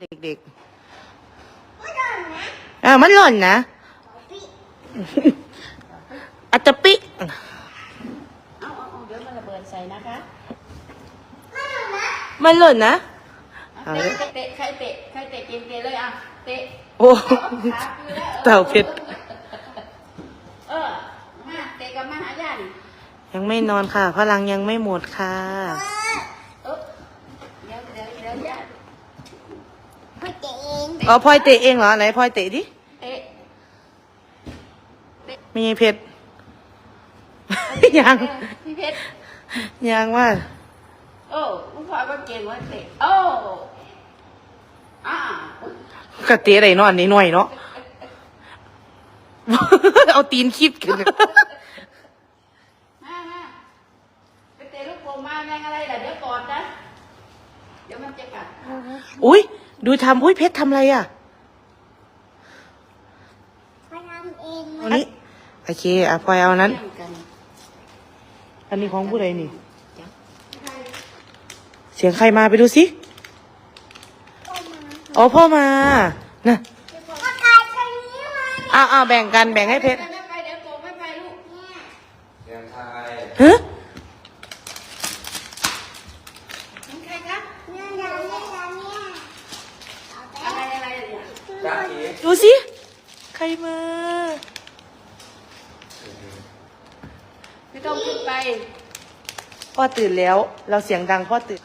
เด็กๆอ่ามันหล่นนะอาจจะปิเอาเอาเอาเดี๋ยวมันระเบิดใส่นะคะมันหล่นนะ เอาเตะเตะใครเตะใครเตะเกมเตะเลยอะ เตะโอ้ขาคือแล้วเต่าเพชรเออมาเตะกับมาหาญาติยังไม่นอนค่ะพลังยังไม่หมดค่ะ เออเดี๋ยวเดี๋ยวเดี๋ยวญาติ อ๋อพลอยเตะเองเหรอไหนพลอยเตะดิเตะมีเพชร ยัง พี่เพชร ยังว่า โอ้ผู้พลอยก็เก่งว่าเตะ โอ้อ่ากะเตะอะไรเนาะอันนี้หน่อยเนาะ เอาตีนคิดกันมามาไปเตะลูกโป่งมาแมงอะไรล่ะเดี๋ยวกอดนะ เดี๋ยวมันจะกัดอุ้ยดูทำอุ้ยเพชรทำอะไรอะอันนี้โอเคอะพลอยเอานั้น แย่งกันอันนี้ของผู้ใดนี่ เสียงใครมาไปดูสิอ๋อพ่อมาน่ะอ้าวอ้าวแบ่งกันแบ่งให้เพชรไม่ไปเดี๋ยวโป่งไม่ไปลูกฮะของ ใครครับอะไรอะไรเนี่ยดูสิ ใครมาไม่ต้องขึ้นไป พ่อตื่นแล้ว เราเสียงดังพ่อตื่น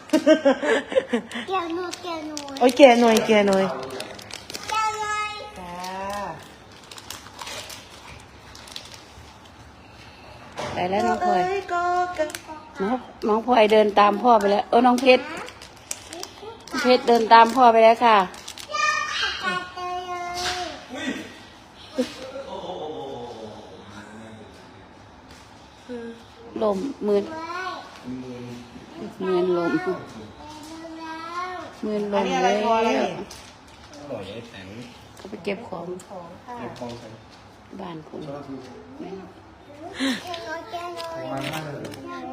เกี่ยวหนูเกี่ยวหนูโอ้ยแกหน่อยแกหน่อยเกี่ยวเลยจ้าไปแล้วน้องพลอย เอ้ก็กันน้องน้องพลอยเดินตามพ่อไปแล้ว เออน้องเพชร เพชรเดินตามพ่อไปแล้วค่ะกัดเลยลมมืนไว้มืนลมเป็นแล้วมืนลอันมนี้อะไรเลยพออะไรนี่เขาไปเก็บของค่ะบ้านคุณแม่เกี่ยวหนูเกี่ยวหนู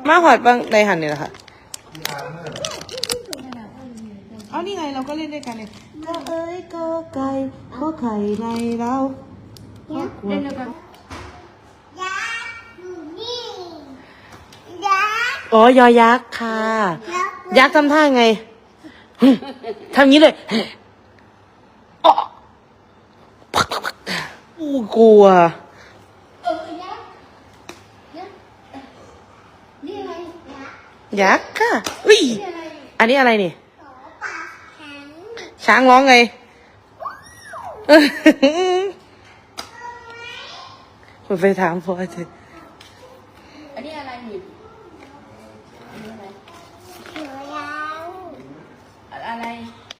มาหอดบางในหันเนี่ยแหละค่ะ เอานี่ไงเราก็เล่นด้วยกันเลยก็เอ้ยก็ไก่ก็ไข่ในเราก็กลัวเล่นด้วยกันยักษ์อยู่นี่ยักษ์อ๋อยอยักษ์ค่ะยักษ์ยักษ์ทำท่าไงทำงี้เลยอ๋ออู้กลัวเออยักษ์ยักษ์นี่อะไรยักษ์ค่ะอุ้ยนี่อะไรอันนี้อะไรนี่ขอปากแข็ง ช้างร้องไง ผมไปถามพ่อสิอันนี้อะไรอีกอะไร